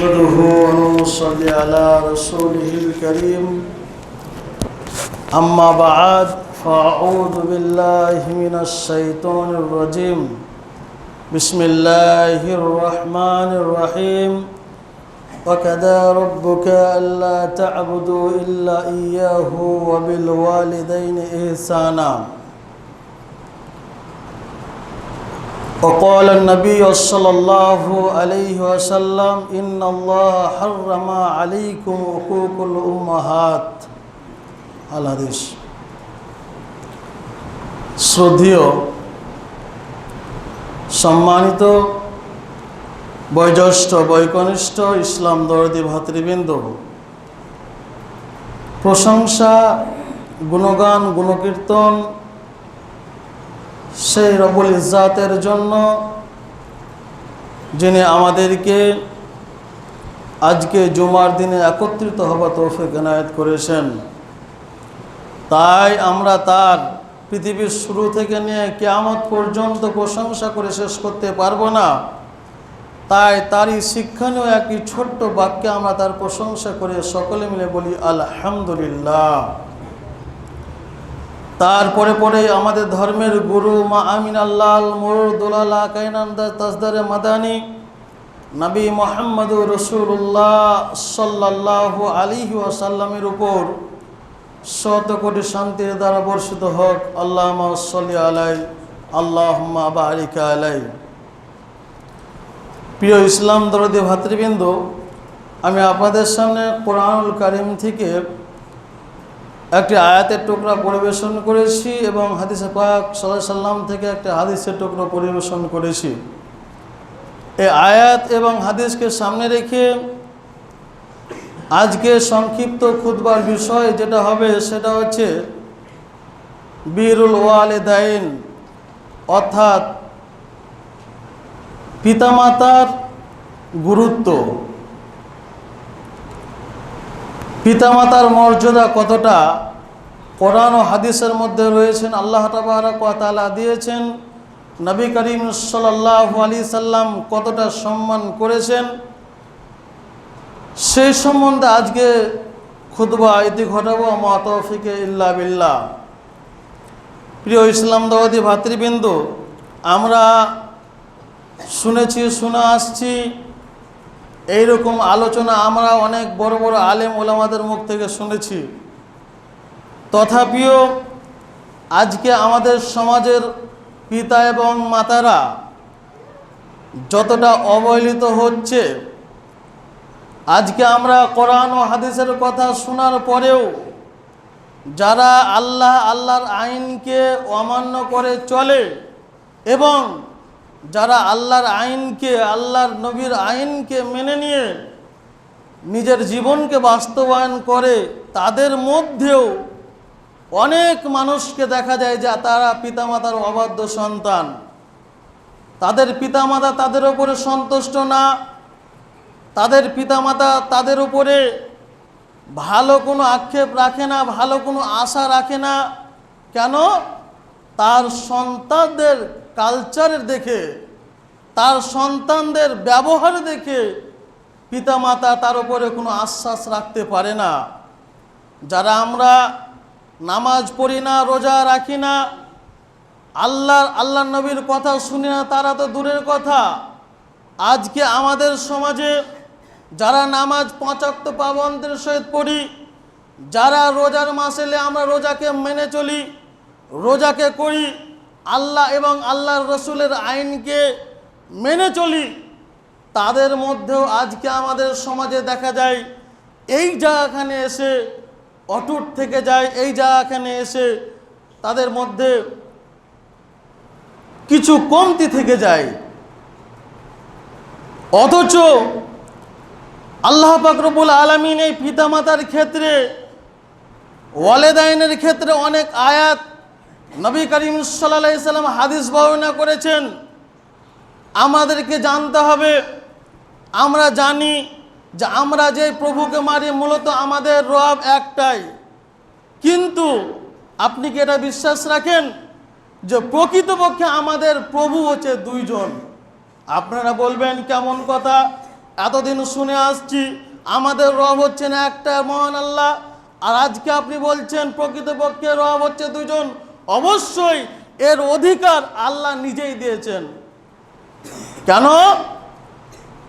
نحمده ونصلي على رسوله الكريم. أما بعد فأعوذ بالله من الشيطان الرجيم. بسم الله الرحمن الرحيم. وكذا ربك ألا تعبدوا إلا إياه وبالوالدين إحسانا. وقال النبي صلى الله عليه وسلم إن الله حرم عليكم حقوق الأمهات الحديث শ্রদ্ধেয় সম্মানিত বয়োজ্যেষ্ঠ বৈকনিষ্ঠ ইসলাম দরদি ভাতৃবৃন্দ প্রশংসা গুণগান গুণকীর্তন সেই রবুল ইজাতের জন্য যিনি আমাদেরকে আজকে জুমার দিনে একত্রিত হওয়া তৌফিক এনায়ত করেছেন, তাই আমরা তার পৃথিবীর শুরু থেকে নিয়ে কেয়ামত পর্যন্ত প্রশংসা করে শেষ করতে পারব না। তাই তারই শিক্ষণীয় একটি ছোট্ট বাক্যে আমরা তার প্রশংসা করে সকলে মিলে বলি, আলহামদুলিল্লাহ। তারপরে পরে আমাদের ধর্মের গুরু মা আমিন আল্লাহ মুরদুল্লাহ কাইনান্দা তাজদারে মাদানি নবী মোহাম্মদ রসুল্লাহ সাল্লাহ আলিহি ওয়াসাল্লামের উপর শত কোটি শান্তির দ্বারা বর্ষিত হোক। আল্লাহ সাল্লি আলাই আল্লাহ বারিকা আলাই। প্রিয় ইসলাম দরদি ভাতৃবৃন্দ, আমি আপনাদের সামনে কোরআনুল কারিম থেকে একটি আয়াতের টুকরা পরিবেশন করেছি এবং হাদিসে পাক সাল্লাহ সাল্লাম থেকে একটি হাদিসের টুকরো পরিবেশন করেছি। এই আয়াত এবং হাদিসকে সামনে রেখে আজকে সংক্ষিপ্ত খুদবার বিষয় যেটা হবে সেটা হচ্ছে বীরুল ওয়ালেদাইন, অর্থাৎ পিতামাতার গুরুত্ব। পিতামাতার মর্যাদা কতটা? কোরআন ও হাদিসের মধ্যে রয়েছেন, আল্লাহ তালা দিয়েছেন, নবী করিম সাল্লাহ আলি সাল্লাম কতটা সম্মান করেছেন? সেই সম্বন্ধে আজকে খুদবা ইতি ঘটাবো মতফিকে ইল্লা বিল্লাহ। প্রিয় ইসলাম দাওয়াদি ভাতৃবৃন্দ, আমরা শুনেছি, শুনে আসছি এইরকম আলোচনা আমরা অনেক বড় বড় আলেম ওলামাদের মুখ থেকে শুনেছি। তথাপিও আজকে আমাদের সমাজের পিতা এবং মাতারা যতটা অবহেলিত হচ্ছে, আজকে আমরা কোরআন ও হাদিসের কথা শোনার পরেও যারা আল্লাহ আল্লাহর আইনকে অমান্য করে চলে এবং যারা আল্লাহর আইনকে, আল্লাহর নবীর আইনকে মেনে নিয়ে নিজের জীবনকে বাস্তবায়ন করে, তাদের মধ্যেও অনেক মানুষকে দেখা যায় যে তারা পিতামাতার অবাধ্য সন্তান। তাদের পিতামাতা তাদের উপরে সন্তুষ্ট না, তাদের পিতামাতা তাদের উপরে ভালো কোনো আক্ষেপ রাখে না, ভালো কোনো আশা রাখে না। কেন? তার সন্তানদের কালচারের দেখে, তার সন্তানদের ব্যবহার দেখে পিতামাতা তার উপরে কোনো আশ্বাস রাখতে পারে না। যারা আমরা নামাজ পড়ি না, রোজা রাখি না আল্লাহ আল্লাহ নবীর কথা শুনি না, তারা তো দূরের কথা। আজকে আমাদের সমাজে যারা নামাজ পাঁচাক্ত পাবন্তের সহিত পড়ি, যারা রোজার মাস এলে আমরা রোজাকে মেনে চলি, রোজাকে করি আল্লাহ এবং আল্লাহর রসুলের আইনকে মেনে চলি। তাদের মধ্যেও আজকে আমাদের সমাজে দেখা যায়, এই জায়গাখানে এসে, অটুট থেকে যায়, এই জায়গাখানে এসে তাদের মধ্যে কিছু কমতি থেকে যায়। অথচ আল্লাহ পাকরবুল আলমিন এই পিতামাতার ক্ষেত্রে, ওয়ালেদাইনের ক্ষেত্রে অনেক আয়াত নবী করিম সাল্লা সাল্লাম হাদিস বর্ণনা করেছেন, আমাদেরকে জানতে হবে, আমরা জানি যে আমরা যে প্রভুকে মারি মূলত আমাদের রব একটাই। কিন্তু আপনি কি এটা বিশ্বাস রাখেন যে প্রকৃতপক্ষে আমাদের প্রভু হচ্ছে দুইজন? আপনারা বলবেন, কেমন কথা? এতদিন শুনে আসছি, আমাদের রব হচ্ছেন একটা মহান আল্লাহ। আর আজকে আপনি বলছেন, প্রকৃতপক্ষে রব হচ্ছে দুজন অবশ্যই এর অধিকার আল্লাহ নিজেই দিয়েছেন। কেন?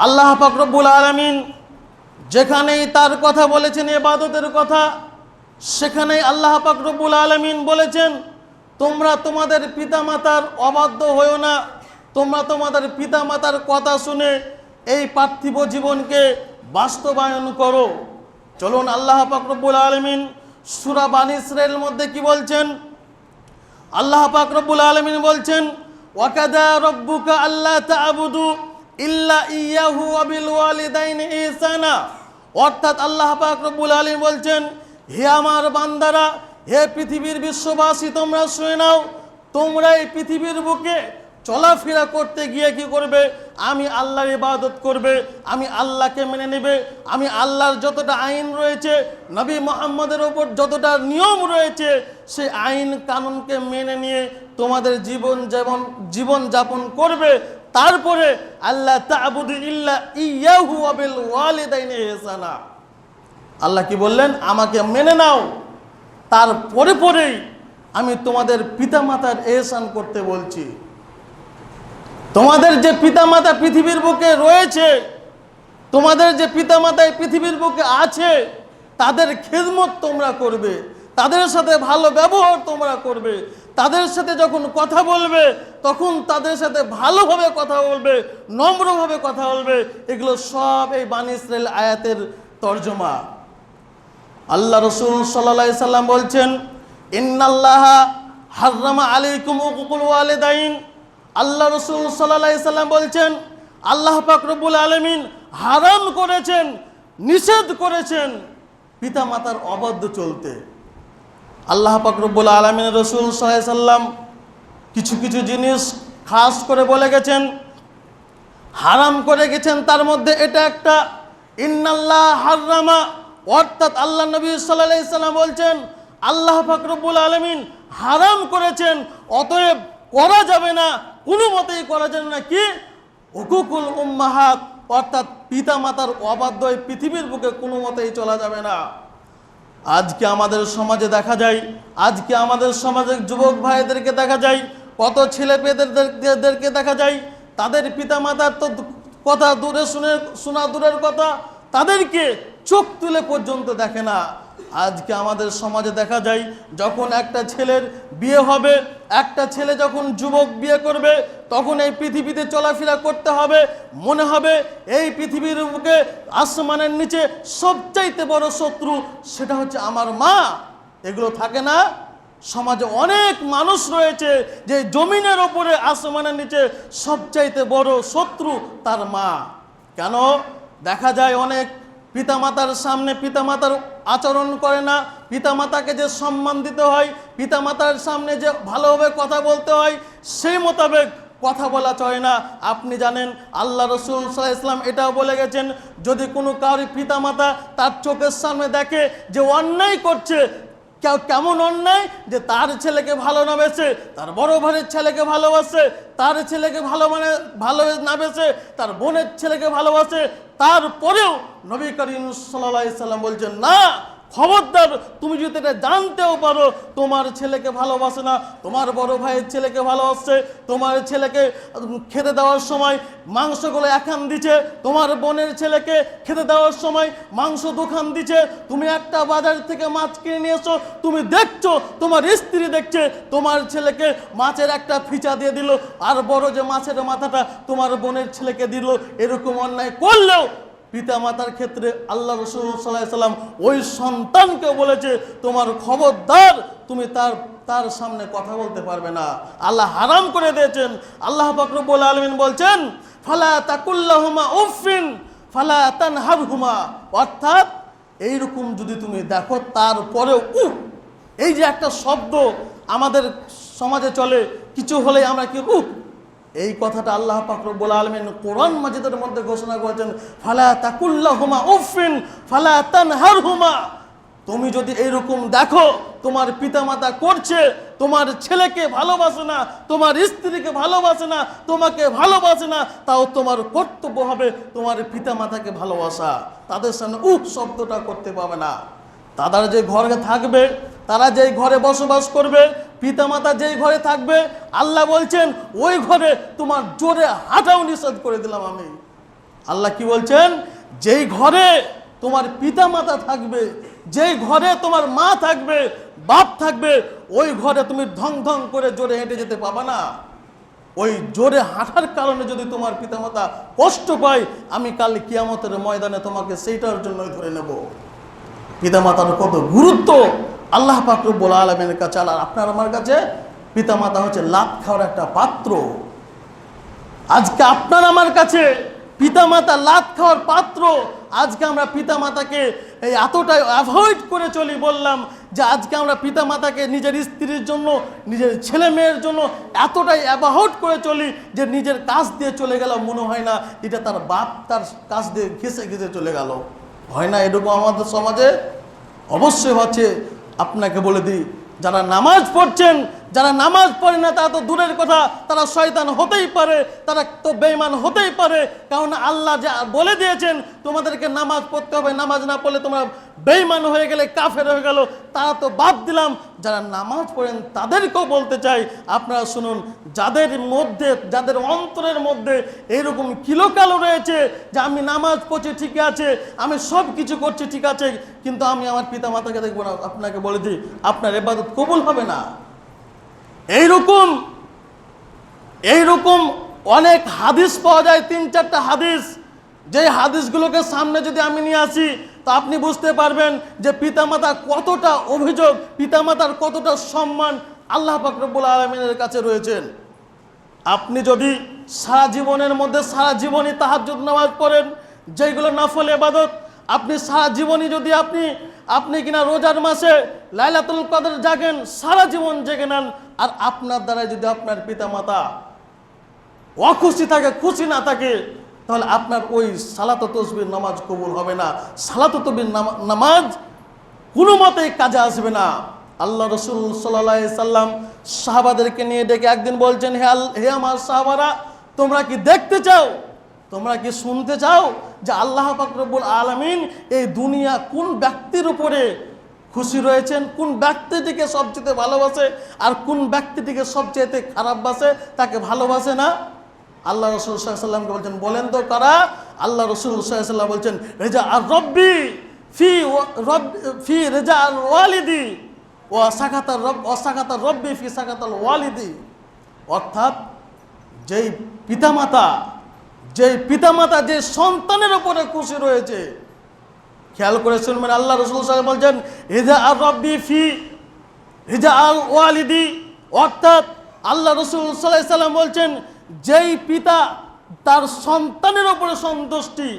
আল্লাহ ফাকরবুল আলমিন যেখানেই তার কথা বলেছেন এবাদতের কথা, সেখানেই আল্লাহ ফাকরবুল আলমিন বলেছেন, তোমরা তোমাদের পিতামাতার অবাধ্য হয়েও না। তোমরা তোমাদের পিতামাতার কথা শুনে এই পার্থিব জীবনকে বাস্তবায়ন করো। চলুন আল্লাহ ফাকরবুল আলমিন সুরা বানী মধ্যে কি বলছেন? আল্লাহ পাক রব্বুল আলমিন বলছেন, ওয়াকাদা রব্বুকা আল্লাহ তা'বুদু ইল্লা ইয়াহু আবিল ওয়ালিদাইন ইহসানা। অর্থাৎ আল্লাহ পাক রব্বুল আলামিন বলছেন, হে আমার বান্দারা, হে পৃথিবীর বিশ্ববাসী, তোমরা শুনে নাও, তোমরা এই পৃথিবীর বুকে চলাফেরা করতে গিয়ে কি করবে? আমি আল্লাহর ইবাদত করবে, আমি আল্লাহকে মেনে নেবে, আমি আল্লাহর যতটা আইন রয়েছে, নবী মোহাম্মদের ওপর যতটা নিয়ম রয়েছে, সেই আইন কানুনকে মেনে নিয়ে তোমাদের জীবন যেমন জীবন যাপন করবে, তারপরে আল্লাহ ইয়াহু আবিল ইহসানা। আল্লাহ কি বললেন? আমাকে মেনে নাও। তারপরে পরেই আমি তোমাদের পিতামাতার এহসান করতে বলছি। তোমাদের যে পিতামাতা পৃথিবীর বুকে রয়েছে, তোমাদের যে পিতামাতা এই পৃথিবীর বুকে আছে, তাদের খেদমত তোমরা করবে, তাদের সাথে ভালো ব্যবহার তোমরা করবে, তাদের সাথে যখন কথা বলবে, তখন তাদের সাথে ভালোভাবে কথা বলবে, নম্রভাবে কথা বলবে, এগুলো সব এই বানী ইসরায়েল আয়াতের তর্জমা। আল্লাহ রসুল সাল্লা সাল্লাম বলছেন, ইন্নাল্লাহ হার্রামা আলাইকুম উকুকুল ওয়ালিদাইন। আল্লাহ রসুল সাল্লাম বলছেন, আল্লাহ পাক রব্বুল আলমিন হারাম করেছেন, নিষেধ করেছেন পিতা মাতার অবাধ্য চলতে। আল্লাহ পাক রব্বুল আলমিন রসুল সাল্লাহ সাল্লাম কিছু কিছু জিনিস খাস করে বলে গেছেন, হারাম করে গেছেন, তার মধ্যে এটা একটা, ইন্নাল্লাহ হাররামা, অর্থাৎ আল্লাহ নবী সাল্লাহ সাল্লাম বলছেন, আল্লাহ ফাকরবুল আলমিন হারাম করেছেন, অতএব করা যাবে না কোনো মতেই করা যাবে না কি? হুকুকুল উম্মাহাত, অর্থাৎ পিতা মাতার অবাধ্য পৃথিবীর বুকে কোনো মতেই চলা যাবে না। আজকে আমাদের সমাজে দেখা যায়, আজকে আমাদের সমাজের যুবক ভাইদেরকে দেখা যায়, কত ছেলে পেয়েদেরকে দেখা যায়, তাদের পিতামাতার তো কথা দূরে শুনে, শোনা দূরের কথা, তাদেরকে চোখ তুলে পর্যন্ত দেখে না। আজকে আমাদের সমাজে দেখা যায়, যখন একটা ছেলের বিয়ে হবে, একটা ছেলে যখন যুবক বিয়ে করবে, তখন এই পৃথিবীতে চলাফেরা করতে হবে। মনে হবে এই পৃথিবীর বুকে আসমানের নিচে সবচাইতে বড় শত্রু সেটা হচ্ছে আমার মা। এগুলো থাকে না? সমাজে অনেক মানুষ রয়েছে যে জমিনের ওপরে আসমানের নিচে সবচাইতে বড় শত্রু তার মা। কেন? দেখা যায় অনেক পিতামাতার সামনে পিতামাতার আচরণ করে না। পিতামাতাকে যে সম্মান দিতে হয়, পিতামাতার সামনে যে ভালোভাবে কথা বলতে হয়, সেই মোতাবেক কথা বলা চলে না। আপনি জানেন, আল্লাহ রসুল সাল্লাহ ইসলাম এটাও বলে গেছেন, যদি কোনো কারোর পিতামাতা তার চোখের সামনে দেখে যে অন্যায় করছে কেমন অন্যায় যে তার ছেলেকে ভালো না বেছে তার বড় ভাইয়ের ছেলেকে ভালোবাসে, তার ছেলেকে ভালো মানে ভালো না বেছে, তার বোনের ছেলেকে ভালোবাসে, তারপরেও নবী করিম সাল্লাহ সাল্লাম বলছেন, না খবরদার, তুমি যদি এটা জানতেও পারো, তোমার ছেলেকে ভালোবাসে না, তোমার বড় ভাইয়ের ছেলেকে ভালোবাসছে তোমার ছেলেকে খেতে দেওয়ার সময় মাংসগুলো এখান দিচ্ছে, তোমার বোনের ছেলেকে খেতে দেওয়ার সময় মাংস দুখান দিচ্ছে, তুমি একটা বাজার থেকে মাছ কিনে নিয়ে এসো, তুমি দেখছ, তোমার স্ত্রী দেখছে, তোমার ছেলেকে মাছের একটা ফিচা দিয়ে দিল, আর বড় যে মাছের মাথাটা তোমার বোনের ছেলেকে দিল, এরকম অন্যায় করলেও পিতা মাতার ক্ষেত্রে আল্লাহ রসুল সাল্লাহ সাল্লাম ওই সন্তানকে বলেছে, তোমার খবরদার তুমি তার তার সামনে কথা বলতে পারবে না। আল্লাহ হারাম করে দিয়েছেন। আল্লাহ ফকরবুল আলমিন বলছেন, ফালা তাকুল্লাহুমা উফিন ফালা তানহারহুমা অর্থাৎ এইরকম যদি তুমি দেখো, তারপরেও, উহ, এই যে একটা শব্দ আমাদের সমাজে চলে, কিছু হলে আমরা কি, উহ এই কথাটা আল্লাহ পাকরবুল আলমিন কোরআন মাজিদের মধ্যে ঘোষণা করেছেন, ফালা তাকুল্লা হুমা উফিন ফালা তানহার হুমা তুমি যদি এইরকম দেখো, তোমার পিতামাতা করছে, তোমার ছেলেকে ভালোবাসে না, তোমার স্ত্রীকে ভালোবাসে না, তোমাকে ভালোবাসে না, তাও তোমার কর্তব্য হবে তোমার পিতা মাতাকে ভালোবাসা। তাদের সামনে উহ শব্দটা করতে পাবে না। তারা যে ঘরে থাকবে, তারা যেই ঘরে বসবাস করবে পিতামাতা যেই ঘরে থাকবে, আল্লাহ বলছেন, ওই ঘরে তোমার জোরে হাঁটাও নিষেধ করে দিলাম আমি। আল্লাহ কি বলছেন? যেই ঘরে তোমার পিতামাতা থাকবে, যেই ঘরে তোমার মা থাকবে, বাপ থাকবে, ওই ঘরে তুমি ধং ধং করে জোরে হেঁটে যেতে পাবা না। ওই জোরে হাঁটার কারণে যদি তোমার পিতামাতা কষ্ট পায়, আমি কাল কিয়ামতের ময়দানে তোমাকে সেইটার জন্যই ধরে নেব। পিতামাতার কত গুরুত্ব আল্লাহ পাকরব্বুল আলমের কাছে, আর আপনার আমার কাছে পিতামাতা হচ্ছে লাভ খাওয়ার একটা পাত্র। আজকে আপনার আমার কাছে পিতামাতা লাত খাওয়ার পাত্র। আজকে আমরা পিতামাতাকে এই এতটাই অ্যাভয়েড করে চলি বললাম যে আজকে আমরা পিতামাতাকে নিজের স্ত্রীর জন্য, নিজের ছেলে মেয়ের জন্য এতটাই অ্যাভয়েড করে চলি যে নিজের কাজ দিয়ে চলে গেল মনে হয় না এটা তার বাপ তার কাজ দিয়ে ঘেসে ঘেসে চলে গেল। হয় না এরকম আমাদের সমাজে? অবশ্যই হচ্ছে। আপনাকে বলে দিই যারা নামাজ পড়ছেন যারা নামাজ পড়ে না তা তো দূরের কথা। তারা শয়তান হতেই পারে, তারা তো বেইমান হতেই পারে। কারণ আল্লাহ যা বলে দিয়েছেন, তোমাদেরকে নামাজ পড়তে হবে। নামাজ না পড়লে তোমরা বেইমান হয়ে গেলে, কাফের হয়ে গেল। তারা তো বাদ দিলাম। যারা নামাজ পড়েন, তাদেরকেও বলতে চাই, আপনারা শুনুন, যাদের মধ্যে, যাদের অন্তরের মধ্যে এইরকম কিলোকালো রয়েছে যে, আমি নামাজ পড়ছি ঠিক আছে, আমি সব কিছু করছি, ঠিক আছে, কিন্তু আমি আমার পিতা মাতাকে দেখব না। আপনাকে বলে দিই, আপনার এবাদত কবুল হবে না। এইরকম এইরকম অনেক হাদিস পাওয়া যায়, তিন চারটা হাদিস। যে হাদিসগুলোকে সামনে যদি আমি নিয়ে আসি, তো আপনি বুঝতে পারবেন যে পিতামাতা কতটা অভিযোগ, পিতামাতার কতটা সম্মান আল্লাহ পাকরবুল আলমিনের কাছে রয়েছেন। আপনি যদি সারা জীবনের মধ্যে, সারা জীবনই তাহাজ্জুদ নামাজ পড়েন যেগুলো নফল এবাদত আপনি সারা জীবনই যদি আপনি আপনি কিনা রোজার মাসে লাইলাতুল কদর জাগেন, সারা জীবন জেগে নেন, আর আপনার দ্বারা যদি আপনার পিতা পিতামাতা অখুশি থাকে, খুশি না থাকে, তাহলে আপনার ওই সালাত তসবির নামাজ কবুল হবে না। সালাত তসবির নামা- নামাজ কোনো মতেই কাজে আসবে না। আল্লাহ রসুল সাল্লাহ সাল্লাম সাহাবাদেরকে নিয়ে ডেকে একদিন বলছেন, হে আল, হে আমার সাহাবারা, তোমরা কি দেখতে চাও? তোমরা কি শুনতে চাও যে আল্লাহ পাকরবুল আলমিন এই দুনিয়া কোন ব্যক্তির উপরে খুশি রয়েছেন, কোন ব্যক্তিটিকে সবচেয়ে ভালোবাসে আর কোন ব্যক্তিটিকে সবচেয়ে খারাপ বাসে তাকে ভালোবাসে না? আল্লাহ রসুল সাল্লামকে বলছেন, বলেন তো কারা? আল্লাহ রসুল সাল্লাম বলছেন, রেজা আর রব্বি ফি রব, ফি রেজা আর ওয়ালিদি ও সাকাতার রব অসাকাতার রব্বি ফি সাকাতাল ওয়ালিদি। অর্থাৎ যেই পিতামাতা যেই পিতামাতা, যে সন্তানের উপরে খুশি রয়েছে। খেয়াল করে শুনবেন, আল্লাহ রসুল সাহেব বলছেন হিজা আর রব্বি ফি হিজা আল ওয়ালিদি অর্থাৎ আল্লাহ রসুল সাল্লাহ সাল্লাম বলছেন, যেই পিতা তার সন্তানের ওপরে সন্তুষ্টি,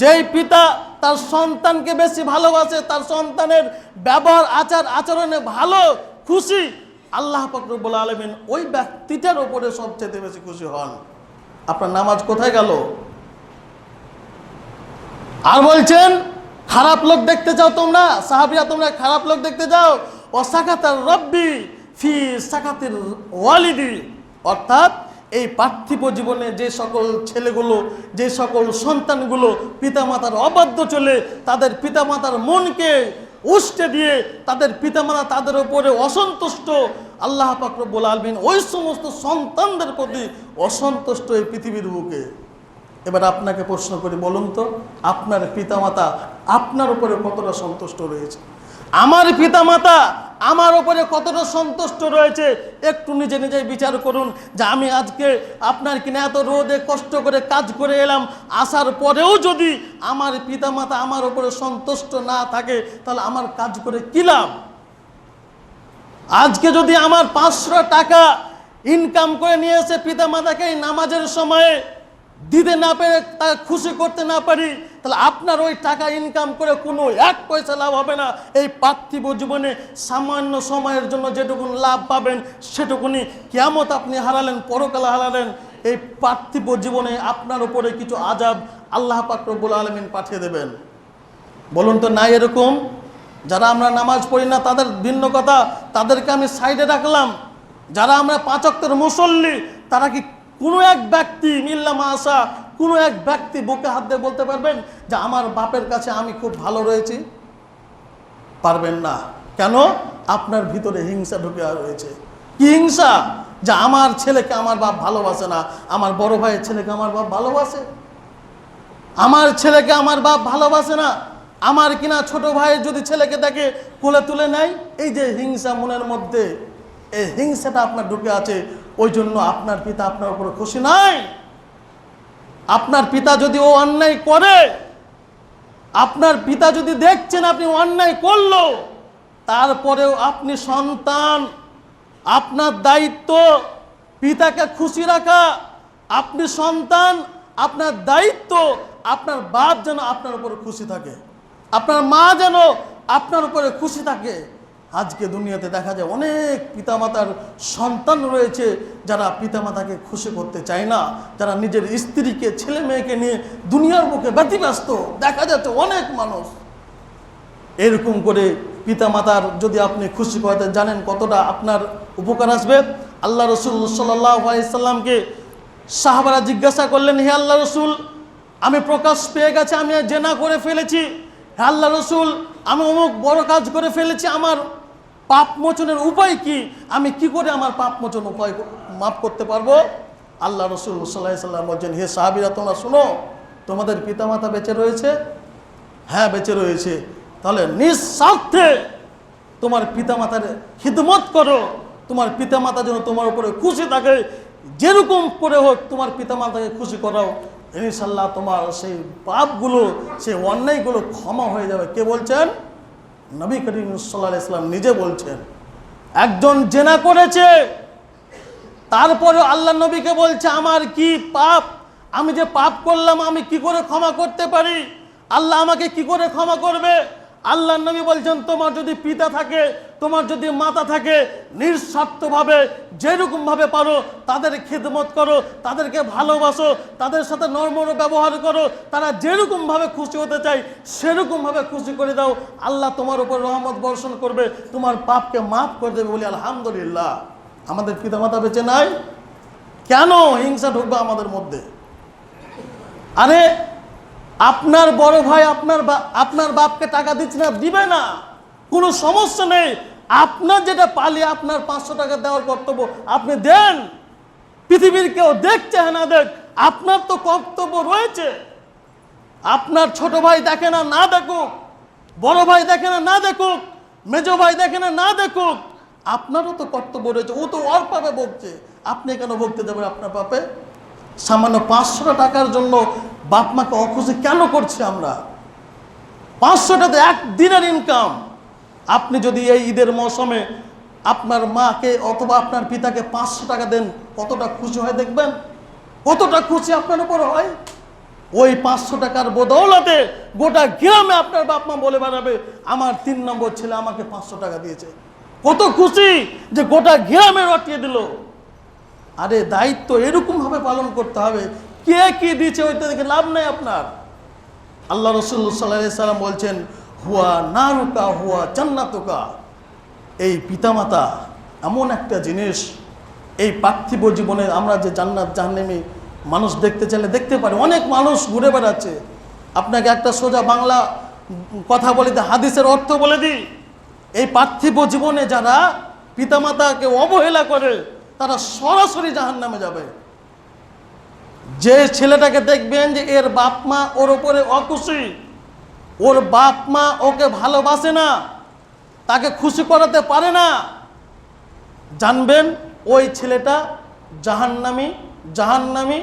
যেই পিতা তার সন্তানকে বেশি ভালোবাসে, তার সন্তানের ব্যবহার, আচার, আচরণে ভালো, খুশি, আল্লাহ ফকরবুল আলমিন ওই ব্যক্তিটার ওপরে সবচেয়ে বেশি খুশি হন। আপনার নামাজ কোথায় গেল? আর বলছেন, খারাপ লোক দেখতে চাও তোমরা সাহাবিয়া তোমরা খারাপ লোক দেখতে যাও ও সাকাতার রব্বি ফি সাকাতির ওয়ালিদি। অর্থাৎ এই পার্থিব জীবনে যে সকল ছেলেগুলো, যে সকল সন্তানগুলো পিতামাতার অবাধ্য চলে, তাদের পিতামাতার মনকে উষ্টে দিয়ে তাদের পিতামাতা তাদের উপরে অসন্তুষ্ট, আল্লাহ পাকরবুল আলমিন ওই সমস্ত সন্তানদের প্রতি অসন্তুষ্ট এই পৃথিবীর বুকে। এবার আপনাকে প্রশ্ন করি, বলুন তো, আপনার পিতামাতা আপনার উপরে কতটা সন্তুষ্ট রয়েছে? আমার পিতামাতা আমার ওপরে কতটা সন্তুষ্ট রয়েছে, একটু নিজে নিজে বিচার করুন যে আমি আজকে আপনার কিনা এত রোদে কষ্ট করে কাজ করে এলাম, আসার পরেও যদি আমার পিতামাতা আমার ওপরে সন্তুষ্ট না থাকে, তাহলে আমার কাজ করে কী লাভ? আজকে যদি আমার পাঁচশো টাকা ইনকাম করে নিয়ে এসে পিতা মাতাকে নামাজের সময়ে দিতে না পেরে, তাকে খুশি করতে না পারি তাহলে আপনার ওই টাকা ইনকাম করে কোনো এক পয়সা লাভ হবে না। এই পার্থিব জীবনে সামান্য সময়ের জন্য যেটুকুন লাভ পাবেন, সেটুকুনি কেমত আপনি হারালেন, পরকালে হারালেন। এই পার্থিব জীবনে আপনার উপরে কিছু আজাব আল্লাহ পাক রব্বুল আলমিন পাঠিয়ে দেবেন। বলুন তো না এরকম? যারা আমরা নামাজ পড়ি না, তাদের ভিন্ন কথা। তাদেরকে আমি সাইডে রাখলাম। যারা আমরা পাঁচক্তর মুসল্লি, তারা কি কোনো এক ব্যক্তি মিল্লা মাসা কোনো এক ব্যক্তি বুকে হাত দিয়ে বলতে পারবেন যে আমার বাপের কাছে আমি খুব ভালো রয়েছি? পারবেন না। কেন? আপনার ভিতরে হিংসা ঢুকে রয়েছে। কি হিংসা? যে আমার ছেলেকে আমার বাপ ভালোবাসে না, আমার বড় ভাইয়ের ছেলেকে আমার বাপ ভালোবাসে? আমার ছেলেকে আমার বাপ ভালোবাসে না, আমার কিনা ছোট ভাইয়ের যদি ছেলেকে দেখে কোলে তুলে নেয়? এই যে হিংসা মনের মধ্যে, এই হিংসাটা আপনার ঢুকে আছে, ওই জন্য আপনার পিতা আপনার উপরে খুশি নাই। আপনার পিতা যদি ও অন্যায় করে, আপনার পিতা যদি দেখছেন আপনি অন্যায় করল, তারপরেও আপনি সন্তান, আপনার দায়িত্ব, পিতাকে খুশি রাখা, আপনি সন্তান, আপনার দায়িত্ব, আপনার বাপ যেন আপনার উপরে খুশি থাকে, আপনার মা যেন আপনার উপরে খুশি থাকে। আজকে দুনিয়াতে দেখা যায় অনেক পিতামাতার সন্তান রয়েছে যারা পিতামাতাকে খুশি করতে চায় না, যারা নিজের স্ত্রীকে, ছেলে মেয়েকে নিয়ে দুনিয়ার মুখে ব্যতিব্যস্ত। দেখা যাচ্ছে অনেক মানুষ। এরকম করে পিতামাতার যদি আপনি খুশি করাতে জানেন কতটা আপনার উপকার আসবে। আল্লাহ রসুল সাল্লাহামকে সাহাবারা জিজ্ঞাসা করলেন, হে আল্লাহ রসুল, আমি প্রকাশ পেয়ে গেছে, আমি জেনা করে ফেলেছি। হে আল্লাহ রসুল, আমি অমুক বড় কাজ করে ফেলেছি, আমার পাপ মোচনের উপায় কি? আমি কি করে আমার পাপ মোচন উপায় মাফ করতে পারব? আল্লাহ রসুল সাল্লাহ সাল্লাম বলছেন, হে সাহাবিরা, তোমরা শোনো, তোমাদের পিতামাতা বেঁচে রয়েছে? হ্যাঁ বেঁচে রয়েছে। তাহলে নিঃস্বার্থে তোমার পিতামাতার খিদমত করো। তোমার পিতামাতা যেন তোমার উপরে খুশি থাকে। যেরকম করে হোক তোমার পিতামাতাকে খুশি করাও। ইনশাল্লাহ তোমার সেই পাপগুলো, সেই অন্যায়গুলো ক্ষমা হয়ে যাবে। কে বলছেন? নবী করিম সাল্লাহ ইসলাম নিজে বলছেন, একজন জেনা করেছে, তারপরে আল্লাহ নবীকে বলছে, আমার কি পাপ? আমি যে পাপ করলাম, আমি কি করে ক্ষমা করতে পারি? আল্লাহ আমাকে কি করে ক্ষমা করবে? আল্লাহ নবী বলছেন, তোমার যদি পিতা থাকে, তোমার যদি মাতা থাকে, নিঃস্বার্থভাবে, যেরকমভাবে পারো, তাদের খেদমত করো, তাদেরকে ভালোবাসো, তাদের সাথে নর্মর ব্যবহার করো, তারা যেরকমভাবে খুশি হতে চায়, সেরকমভাবে খুশি করে দাও। আল্লাহ তোমার উপর রহমত বর্ষণ করবে, তোমার পাপকে মাফ করে দেবে বলি আলহামদুলিল্লাহ। আমাদের পিতামাতা বেঁচে নাই? কেন হিংসা ঢুকবে আমাদের মধ্যে? আরে আপনার বড় ভাই আপনার আপনার বাপকে টাকা দিচ্ছে না, দিবে না। কোনো সমস্যা নেই। আপনার যেটা পালি, আপনার পাঁচশো টাকা দেওয়ার কর্তব্য আপনি দেন। পৃথিবীর কেউ দেখছে হ্যাঁ না দেখ, আপনার তো কর্তব্য রয়েছে। আপনার ছোট ভাই দেখে না না দেখুক। বড় ভাই দেখে না না দেখুক। মেজ ভাই দেখে না না দেখুক। আপনারও তো কর্তব্য রয়েছে। ও তো ওর পাপে আপনি কেন বকতে যাবেন আপনার পাপে সামান্য পাঁচশো টাকার জন্য বাপ মাকে অখুশি কেন করছি আমরা? পাঁচশোটাতে এক দিনের ইনকাম আপনি যদি এই ঈদের মৌসুমে আপনার মাকে অথবা আপনার পিতাকে পাঁচশো টাকা দেন, কতটা খুশি হয় দেখবেন? কতটা খুশি আপনার উপর হয়? ওই পাঁচশো টাকার বদৌলতে গোটা গ্রামে আপনার বাপ মা বলে বেড়াবে, আমার তিন নম্বর ছেলে আমাকে পাঁচশো টাকা দিয়েছে। কত খুশি যে গোটা গ্রামে রটিয়ে দিল। আরে দায়িত্ব এরকমভাবে পালন করতে হবে। কে কি দিয়েছে ওইটা দেখে লাভ নেই আপনার। আল্লাহ রসুল সাল্লাহ সাল্লাম বলছেন, হুয়া নারুকা, হুয়া জান্নাতুকা। এই পিতামাতা, এমন একটা জিনিস, এই পার্থিব জীবনে আমরা যে জান্নাত, জাহান্নামী মানুষ দেখতে চাইলে দেখতে পারে। অনেক মানুষ ঘুরে বেড়াচ্ছে। আপনাকে একটা সোজা বাংলা কথা বলে দিই হাদিসের অর্থ বলে দিই। এই পার্থিব জীবনে যারা পিতামাতাকে অবহেলা করে তারা সরাসরি জাহান্নামে যাবে। যে ছেলেটাকে দেখবেন যে এর বাপ মা ওর ওপরে অখুশি ওর বাপ মা ওকে ভালোবাসে না, তাকে খুশি করাতে পারে না। জানবেন ওই ছেলেটা জাহান্নামি জাহান্নামি,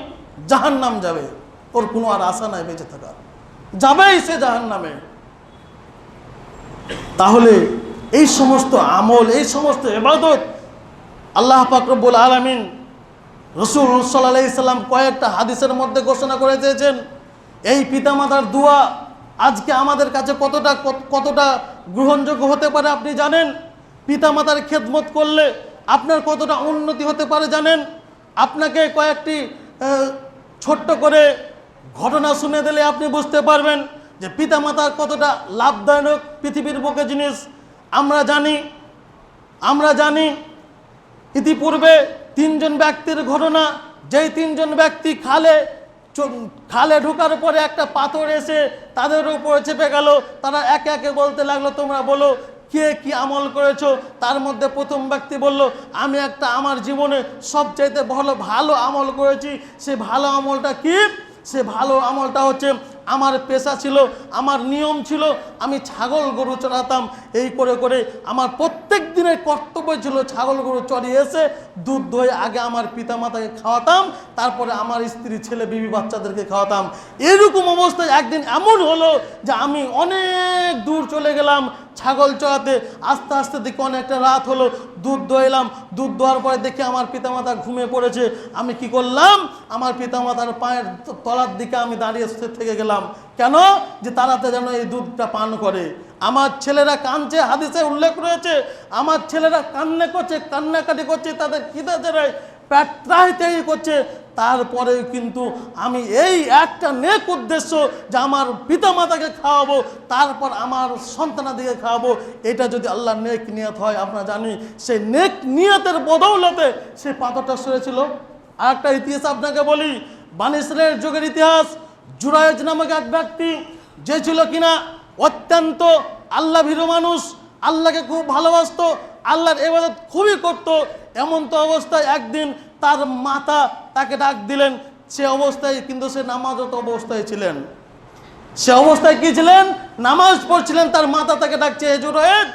জাহান্নাম যাবে। ওর কোনো আর আশা নাই বেঁচে থাকার। যাবেই সে জাহান্নামে। তাহলে এই সমস্ত আমল, এই সমস্ত এবাদত আল্লাহ পাকরবুল আলমিন রসুল সাল্লাহ সাল্লাম কয়েকটা হাদিসের মধ্যে ঘোষণা করে দিয়েছেন, এই পিতামাতার দোয়া আজকে আমাদের কাছে কতটা কতটা গ্রহণযোগ্য হতে পারে আপনি জানেন? পিতামাতার খেদমত করলে আপনার কতটা উন্নতি হতে পারে জানেন? আপনাকে কয়েকটি ছোট্ট করে ঘটনা শুনে দিলে আপনি বুঝতে পারবেন যে পিতামাতা কতটা লাভদায়ক পৃথিবীর বুকে জিনিস। আমরা জানি আমরা জানি ইতিপূর্বে তিনজন ব্যক্তির ঘটনা, যেই তিনজন ব্যক্তি খালে খালে ঢোকার পরে একটা পাথর এসে তাদের উপরে চেপে গেল। তারা একে একে বলতে লাগল, তোমরা বলো, কে কি আমল করেছ? তার মধ্যে প্রথম ব্যক্তি বলল, আমি একটা আমার জীবনে সবচাইতে ভালো ভালো আমল করেছি। সে ভালো আমলটা কি? সে ভালো আমলটা হচ্ছে আমার পেশা ছিল, আমার নিয়ম ছিল, আমি ছাগল গরু চড়াতাম। এই করে করে আমার প্রত্যেক দিনের কর্তব্য ছিল ছাগল গরু চড়িয়ে এসে দুধ দই আগে আমার পিতামাতাকে খাওয়াতাম, তারপরে আমার স্ত্রী, ছেলে, বিবি বাচ্চাদেরকে খাওয়াতাম। এরকম অবস্থায় একদিন এমন হলো যে আমি অনেক দূর চলে গেলাম ছাগল চড়াতে আস্তে আস্তে দেখি অনেকটা রাত হলো, দুধ দোয়াইলাম দুধ দোয়ার পরে দেখি আমার পিতামাতা ঘুমিয়ে পড়েছে। আমি কি করলাম? আমার পিতামাতার পায়ের তলার দিকে আমি দাঁড়িয়ে থেকে গেলাম। কেন? যে তারাতে যেন এই দুধটা পান করে। আমার ছেলেরা কাঁদছে, হাদিসে উল্লেখ রয়েছে। আমার ছেলেরা কান্না করছে, কান্নাকাটি করছে, তাদের খিদে জেরায় ত্রাহি করছে। তারপরেও কিন্তু আমি এই একটা নেক উদ্দেশ্য যে আমার পিতামাতাকে খাওয়াবো, তারপর আমার সন্তানাদিকে খাওয়াবো, এটা যদি আল্লাহ নেক নিয়ত হয় আমরা জানি সেই নেক নিয়তের বদৌলতে সে পাথরটা সরেছিল। আর একটা ইতিহাস আপনাকে বলি বানিসরের যুগের ইতিহাস, জুরায়জ নামক এক ব্যক্তি, যে ছিল কিনা অত্যন্ত আল্লাহ ভীরু মানুষ, আল্লাহকে খুব ভালোবাসত, আল্লাহর এবাদত খুবই করতো, এমন তো অবস্থায় একদিন তার মাতা তাকে ডাক দিলেন। সে অবস্থায় কিন্তু সে নামাজত অবস্থায় ছিলেন। সে অবস্থায় কি ছিলেন? নামাজ পড়ছিলেন, তার মাতা তাকে ডাকছে হেজুর জুরায়েদ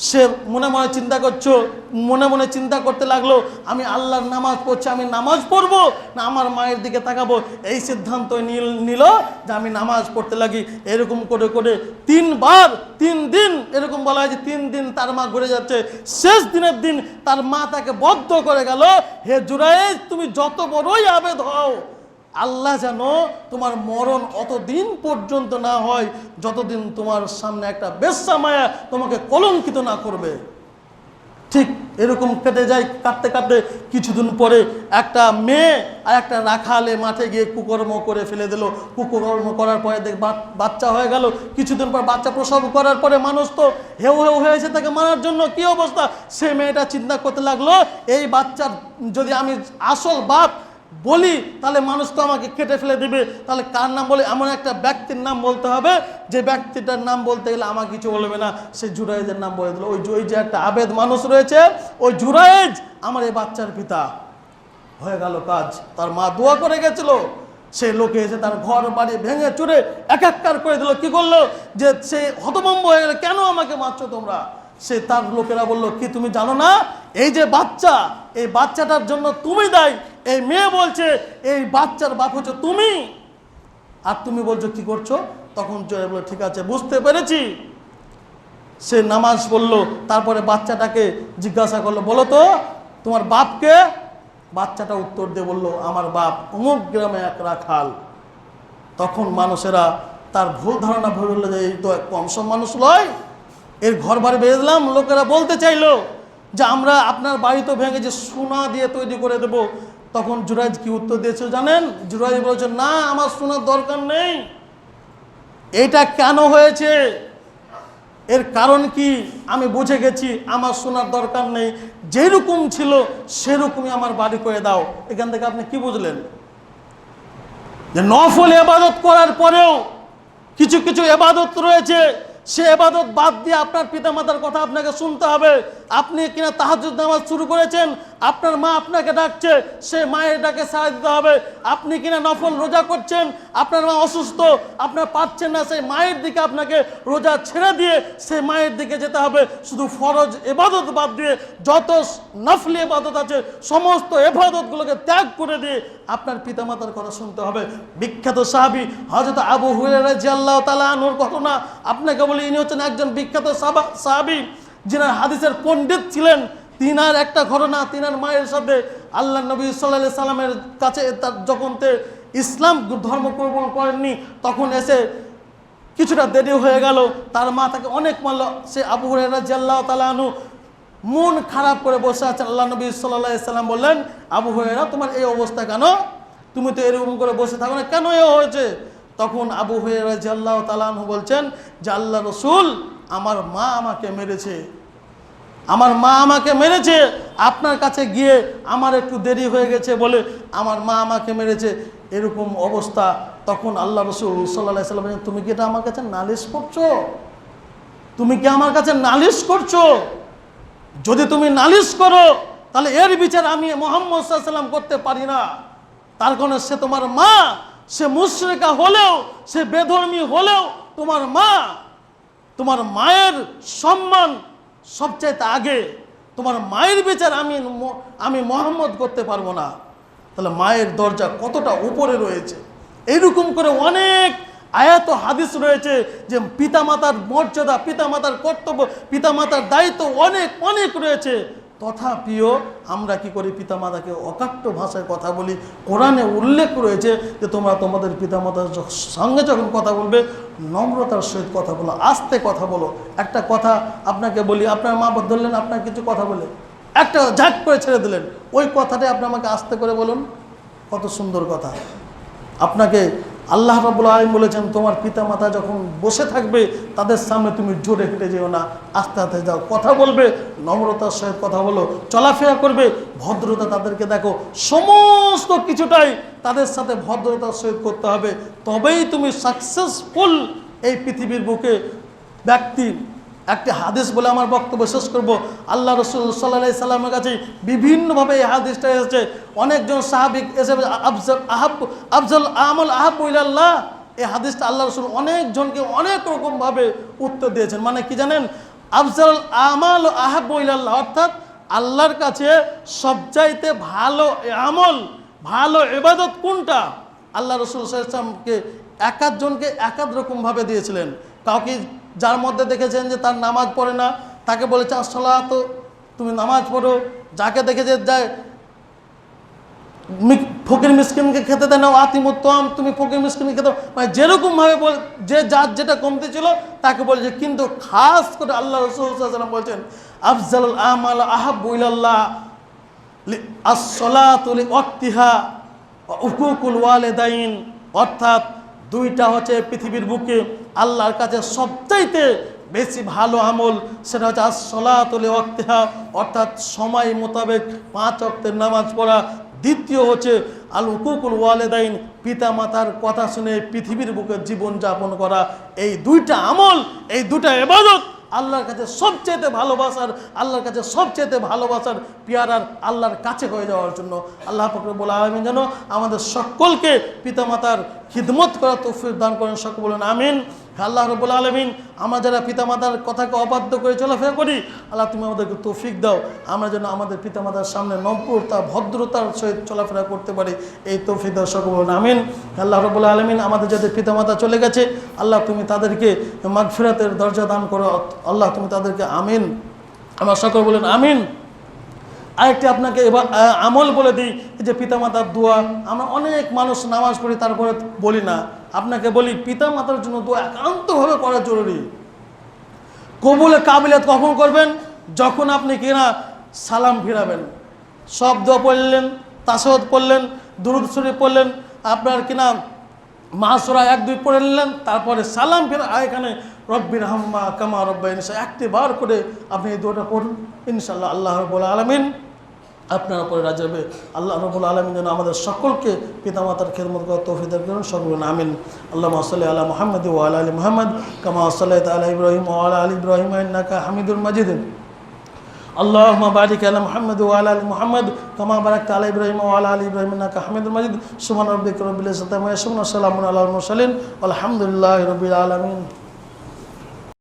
সে মনে মনে চিন্তা করছ, মনে মনে চিন্তা করতে লাগল, আমি আল্লাহর নামাজ পড়ছি, আমি নামাজ পড়ব, না আমার মায়ের দিকে তাকাবো। এই সিদ্ধান্ত নিল- নিল যে আমি নামাজ পড়তে লাগি। এরকম করে করে তিনবার, তিন দিন, এরকম বলা হয় যে তিন দিন তার মা ঘুরে যাচ্ছে। শেষ দিনের দিন তার মা তাকে বদ্ধ করে গেল, হে জুরাইজ তুমি যত বড়ই আবেদ হও আল্লাহ যেন তোমার মরণ অতদিন পর্যন্ত না হয়, যতদিন তোমার সামনে একটা বেশ্যা মায়া তোমাকে কলঙ্কিত না করবে। ঠিক এরকম কেটে যায়, কাটতে কাটতে কিছুদিন পরে একটা মেয়ে আর একটা রাখালে মাঠে গিয়ে কুকর্ম করে ফেলে দিল। কুকর্ম করার পরে দেখ বাচ্চা হয়ে গেল। কিছুদিন পর বাচ্চা প্রসব করার পরে মানুষ তো হেউ হেউ হয়েছে তাকে মারার জন্য কি অবস্থা? সে মেয়েটা চিন্তা করতে লাগল, এই বাচ্চার যদি আমি আসল বাপ বলি, তাহলে মানুষ তো আমাকে কেটে ফেলে দিবে। তাহলে কার নাম বলে? এমন একটা ব্যক্তির নাম বলতে হবে, যে ব্যক্তিটার নাম বলতে গেলে আমাকে কিছু বলবে না। সে জুরাইজের নাম বলে দিল। ওই ওই যে একটা আবেদ মানুষ রয়েছে, ওই জুরাইজ আমার এই বাচ্চার পিতা। হয়ে গেল কাজ। তার মা দোয়া করে গেছিল। সে লোকে এসে তার ঘর বাড়ি ভেঙে চুরে এক এককার করে দিল। কি করল? যে সে হতভম্ব হয়ে গেল, কেন আমাকে মারছো তোমরা? সে তার লোকেরা বলল, কি তুমি জানো না? এই যে বাচ্চা, এই বাচ্চাটার জন্য তুমি দায়ী। এই মেয়ে বলছে, এই বাচ্চার বাপ হচ্ছে তুমি। আর তুমি বলছো, কি করছ? তখন জয় বলল, ঠিক আছে, বুঝতে পেরেছি। সে নামাজ পড়ল, তারপরে বাচ্চাটাকে জিজ্ঞাসা করল, বলো তো, তোমার বাপকে? বাচ্চাটা উত্তর দিয়ে বলল, আমার বাপ অমুক গ্রামে এক রাখাল। তখন মানুষেরা তার ভুল ধারণা ভুল হলো যে, এই তো কম সম মানুষ নয় এর ঘর বাড়ি বেঁধলাম, লোকেরা বলতে চাইলো যে, আমরা আপনার বাড়ি তো ভেঙে যে সোনা দিয়ে তৈরি করে দেব তখন জুরাইজ কি উত্তর দিয়েছে জানেন? জুরাইজ বলেছে, না, আমার শোনার দরকার নেই। এটা কেন হয়েছে? এর কারণ কি? আমি বুঝে গেছি, আমার শোনার দরকার নেই। যেরকম ছিল, সেরকমই আমার বাড়ি করে দাও। এখান থেকে আপনি কি বুঝলেন? যে নফল এবাদত করার পরেও কিছু কিছু এবাদত রয়েছে। সে এবাদত বাদ দিয়ে আপনার পিতামাতার কথা আপনাকে শুনতে হবে। আপনি কিনা তাহাজুদ নামাজ শুরু করেছেন আপনার মা আপনাকে ডাকছে, সে মায়ের ডাকে সাড়া দিতে হবে। আপনি কিনা নফল রোজা করছেন, আপনার মা অসুস্থ, আপনার পাচ্ছেন না, সেই মায়ের দিকে আপনাকে রোজা ছেড়ে দিয়ে সেই মায়ের দিকে যেতে হবে। শুধু ফরজ এবাদত বাদ দিয়ে যত নফলি এবাদত আছে, সমস্ত এবাদতগুলোকে ত্যাগ করে দিয়ে আপনার পিতামাতার কথা শুনতে হবে। বিখ্যাত সাহাবি হজরত আবু হুরেরা জিয়াল্লাহ তালা আনুর ঘটনা, আপনাকে বলি, ইনি হচ্ছেন একজন বিখ্যাত সাহাবি যিনি হাদিসের পণ্ডিত ছিলেন। তিনার একটা ঘটনা, তিনার মায়ের সাথে আল্লাহ নবী সাল্লাহ সাল্লামের কাছে তার যখন তে ইসলাম ধর্ম কবুল করেননি, তখন এসে কিছুটা দেরি হয়ে গেল। তার মা তাকে অনেক মারল। সে আবু হুরাইরা জাল্লাহ তালানু মন খারাপ করে বসে আছেন আল্লাহ নবী সাল্লাহ সাল্লাম বললেন, আবু হুরাইরা তোমার এই অবস্থা কেন? তুমি তো এরকম করে বসে থাকো না। কেন এ হয়েছে? তখন আবু হয়ে রাজিয়াল্লাহ তালানহু বলছেন যে, আল্লাহ রসুল, আমার মা আমাকে মেরেছে। আমার মা আমাকে মেরেছে, আপনার কাছে গিয়ে আমার একটু দেরি হয়ে গেছে বলে আমার মা আমাকে মেরেছে। এরকম অবস্থা তখন আল্লাহ রসুল সাল্লাহ সাল্লাম তুমি কি এটা আমার কাছে নালিশ করছ? তুমি কি আমার কাছে নালিশ করছ? যদি তুমি নালিশ করো, তাহলে এর বিচার আমি মোহাম্মদ সাল্লাম করতে পারি না। তার কারণে সে তোমার মা, সে মুশ্রিকা হলেও, সে বেধর্মী হলেও তোমার মা, তোমার মায়ের সম্মান সবচাইতে আগে তোমার মায়ের বিচার আমি আমি মোহাম্মদ করতে পারব না। তাহলে মায়ের দরজা কতটা উপরে রয়েছে? এইরকম করে অনেক আয়াত হাদিস রয়েছে যে পিতামাতার মর্যাদা, পিতামাতার কর্তব্য, পিতামাতার দায়িত্ব অনেক অনেক রয়েছে। তথাপিও আমরা কি করি, পিতামাতাকে অকাট্য ভাষায় কথা বলি। কোরআনে উল্লেখ রয়েছে যে তোমরা তোমাদের পিতামাতার সঙ্গে যখন কথা বলবে, নম্রতার সহিত কথা বলো, আস্তে কথা বলো। একটা কথা আপনাকে বলি, আপনার মা ধরলেন, আপনার কিছু কথা বলে, একটা ঝাঁক করে ছেড়ে দিলেন, ওই কথাটাই আপনি আমাকে আস্তে করে বলুন। কত সুন্দর কথা। আপনাকে আল্লাহ রাবুল আলম বলেছেন, তোমার পিতা মাতা যখন বসে থাকবে, তাদের সামনে তুমি জোরে হেঁটে যেও না। আস্তে আস্তে যাও। কথা বলবে নম্রতার সহিত কথা বলো। চলাফেরা করবে, ভদ্রতা তাদেরকে দেখো। সমস্ত কিছুটাই তাদের সাথে ভদ্রতার সহিত করতে হবে। তবেই তুমি সাকসেসফুল এই পৃথিবীর বুকে ব্যক্তি একটি হাদিস বলে আমার বক্তব্য শেষ করব। আল্লাহ রসুল সাল্লাহ সাল্লামের কাছে বিভিন্নভাবে এই হাদিসটা এসেছে। অনেকজন সাহাবিক এসে আফজল আহাব, আফজল আমল আহাব আল্লাহ এই হাদিসটা আল্লাহ রসুল অনেকজনকে অনেক রকমভাবে উত্তর দিয়েছেন। মানে কি জানেন? আফজল আমাল আহাব আল্লাহ অর্থাৎ আল্লাহর কাছে সবচাইতে ভালো আমল, ভালো এবাদত কোনটা? আল্লাহ রসুল সাল্লামকে এক একজনকে এক এক রকমভাবে দিয়েছিলেন। কাউকে যার মধ্যে দেখেছেন যে তার নামাজ পড়ে না, তাকে বলেছে আসলা তো তুমি নামাজ পড়ো, যাকে দেখেছে যায় ফকির মিসকিনকে খেতে দেয় না আতিমুত্তম, তুমি ফকির মিসকিনকে খেতে মানে যেরকমভাবে যে যার যেটা কমতে ছিল, তাকে বলেছে। কিন্তু খাস করে আল্লাহ রসুল বলছেন আফজাল আমাল আহাবুল্লাহ আসলাতুল অক্তিহা উকুকুল ওয়ালেদাইন। অর্থাৎ দুইটা হচ্ছে পৃথিবীর বুকে আল্লাহর কাছে সবচাইতে বেশি ভালো আমল, সেটা হচ্ছে আসলাতুল অক্তিহা অর্থাৎ সময় মোতাবেক পাঁচ অক্তের নামাজ পড়া। দ্বিতীয় হচ্ছে আল উকুকুল ওয়ালেদাইন পিতা মাতার কথা শুনে পৃথিবীর বুকে জীবন যাপন করা। এই দুইটা আমল, এই দুটা এবাদত আল্লাহর কাছে সবচেয়েতে ভালোবাসার, আল্লাহর কাছে সবচেয়েতে ভালোবাসার পিয়ারার আল্লাহর কাছে হয়ে যাওয়ার জন্য। আল্লাহ ফকরবুল আলমিন যেন আমাদের সকলকে পিতামাতার খিদমত করা তৌফিক দান করেন সকল বলেন, আমিন। আল্লাহ রবুল আলমিন, আমরা যারা পিতামাতার কথাকে অবাধ্য করে চলাফেরা করি, আল্লাহ তুমি আমাদেরকে তৌফিক দাও। আমরা যেন আমাদের পিতামাতার সামনে নম্রতা, ভদ্রতার সহিত চলাফেরা করতে পারি, এই তৌফিক দাও সকল বলেন, আমিন। আল্লাহ রবুল আলমিন, আমাদের যাদের পিতামাতা চলে গেছে, আল্লাহ তুমি তাদেরকে মাগফিরাতের দরজা দান করো। আল্লাহ তুমি তাদেরকে আমিন। আমার সকল বলেন, আমিন। আরেকটি আপনাকে এবার আমল বলে দিই যে পিতামাতার দোয়া, আমরা অনেক মানুষ নামাজ পড়ি, তারপরে বলি না। আপনাকে বলি, পিতামাতার জন্য দোয়া একান্তভাবে করা জরুরি। কবুলে কাবিলাত কখন করবেন? যখন আপনি কিনা সালাম ফিরাবেন। শব্দ পড়লেন তাসদ পড়লেন, দুরুদ শরীফ পড়লেন, আপনার কিনা মাসরা এক দুই পড়ে নিলেন, তারপরে সালাম ফেরা এখানে রব্বির হাম্মা কামা রব্বা ইনসা একটি বার করে আপনি এই দোয়াটা পড়ুন ইনশাল্লাহ আল্লাহ রবুল আলমিন আপনার উপরে রাজি হবে আল্লাহ রবুল আলমিন যেন আমাদের সকলকে পিতামাতার খেদমত করা তৌফিদার করুন সকল আমিন আল্লাহ সাল্লি আলা মোহাম্মদ ওয়াল আলী মোহাম্মদ কামা সাল্লাহ আলা ইব্রাহিম ওয়াল আলী ইব্রাহিম ইন্নাকা হামিদুল মাজিদ اللهم بارك على محمد وعلى ال محمد كما باركت على ابراهيم وعلى ال ابراهيم انك حميد مجيد سبحان ربك رب العزه عما يصفون وسلام على المرسلين والحمد لله رب العالمين